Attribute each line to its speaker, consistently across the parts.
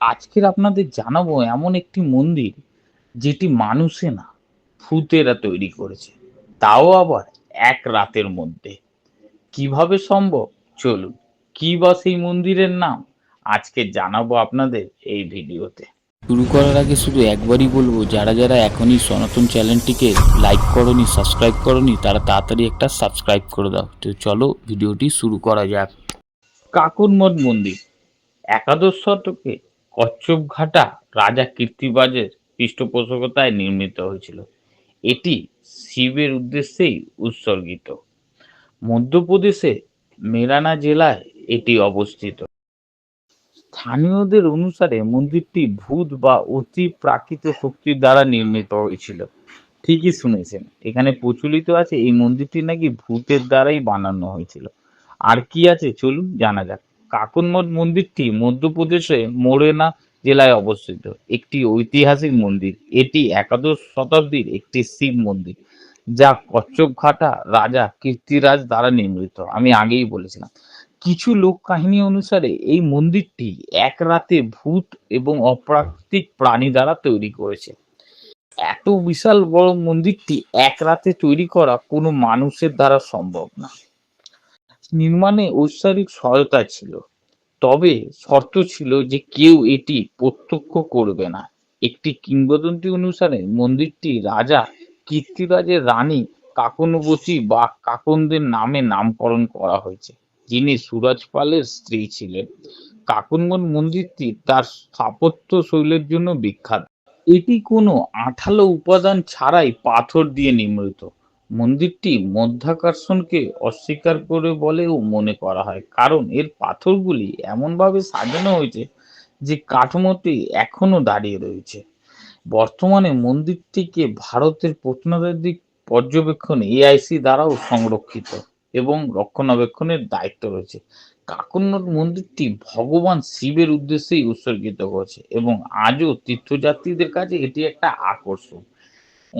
Speaker 1: আজকের আপনাদের জানাব এমন একটি মন্দির যেটি মানুষে না ভূতেরা তৈরি করেছে। তাও আবার এক রাতের মধ্যে। কীভাবে সম্ভব? চলুন কি বা সেই মন্দিরের নাম আজকে জানাব আপনাদের এই ভিডিওতে।
Speaker 2: শুরু করার আগে শুধু একবারই বলব যারা যারা এখনই সনাতন চ্যানেলটিকে লাইক করনি সাবস্ক্রাইব করনি তারা তাড়াতাড়ি একটা সাবস্ক্রাইব করে দাও। তো চলো ভিডিওটি শুরু করা যাক।
Speaker 1: কাকুরমঠ মন্দির একাদশ শতকে কচ্ছপ ঘাটা রাজা কীর্তিবাজের পৃষ্ঠপোষকতায় নির্মিত হয়েছিল। এটি শিবের উদ্দেশ্যেই উৎসর্গিত। মধ্যপ্রদেশে মেরানা জেলায় এটি অবস্থিত। স্থানীয়দের অনুসারে মন্দিরটি ভূত বা অতি প্রাকৃত শক্তির দ্বারা নির্মিত হয়েছিল। ঠিকই শুনেছেন, এখানে প্রচলিত আছে এই মন্দিরটি নাকি ভূতের দ্বারাই বানানো হয়েছিল। আর কি আছে চলুন জানা যাক। কাকনমঠ মন্দিরটি মধ্যপ্রদেশে মোরেনা জেলায় অবস্থিত। একটি ঐতিহাসিক মন্দির। এটি একাদশ শতাব্দীর একটি শিব মন্দির, যা কচ্ছপ ঘাটা রাজা কীর্তিরাজ দ্বারা নির্মিত। আমি আগেই বলেছিলাম। কিছু লোক কাহিনী অনুসারে এই মন্দিরটি এক রাতে ভূত এবং অপ্রাকৃতিক প্রাণী দ্বারা তৈরি করেছে। এত বিশাল বড় মন্দিরটি এক রাতে তৈরি করা কোনো মানুষের দ্বারা সম্ভব না। নির্মাণে ঐশ্বরিক সহায়তা ছিল। তবে শর্ত ছিল যে কেউ এটি প্রত্যক্ষ করবে না। একটি কিংবদন্তি অনুসারে মন্দিরটি রাজা কীর্তিরাজের রানী কাকনবতী বা কাকনদের নামে নামকরণ করা হয়েছে, যিনি সুরজ পালের স্ত্রী ছিলেন। কাকনমঠ মন্দিরটি তার স্থাপত্য শৈলের জন্য বিখ্যাত। এটি কোনো আঠালো উপাদান ছাড়াই পাথর দিয়ে নির্মিত। মন্দিরটি মধ্যাকর্ষণকে অস্বীকার করে বলেও মনে করা হয়। কারণ এর পাথরগুলি এমনভাবে সাজানো হয়েছে যে কাঠামোটি এখনও দাঁড়িয়ে রয়েছে। বর্তমানে মন্দিরটিকে ভারতের প্রত্নতাত্ত্বিক পর্যবেক্ষণ এআইসি দ্বারাও সংরক্ষিত এবং রক্ষণাবেক্ষণের দায়িত্ব রয়েছে। কাকন্নট মন্দিরটি ভগবান শিবের উদ্দেশ্যেই উৎসর্গিত করেছে এবং আজও তীর্থযাত্রীদের কাছে এটি একটা আকর্ষণ।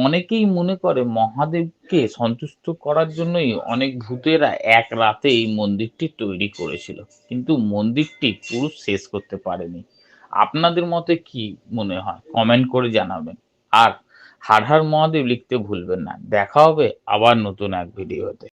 Speaker 1: অনেকেই মনে করে মহাদেবকে সন্তুষ্ট করার জন্যই অনেক ভূতেরা এক রাতে এই মন্দিরটি তৈরি করেছিল। কিন্তু মন্দিরটি পুরো শেষ করতে পারেনি। আপনাদের মতে কি মনে হয়? কমেন্ট করে জানাবেন। আর হার হার মহাদেব লিখতে ভুলবেন না। দেখা হবে আবার নতুন এক ভিডিওতে।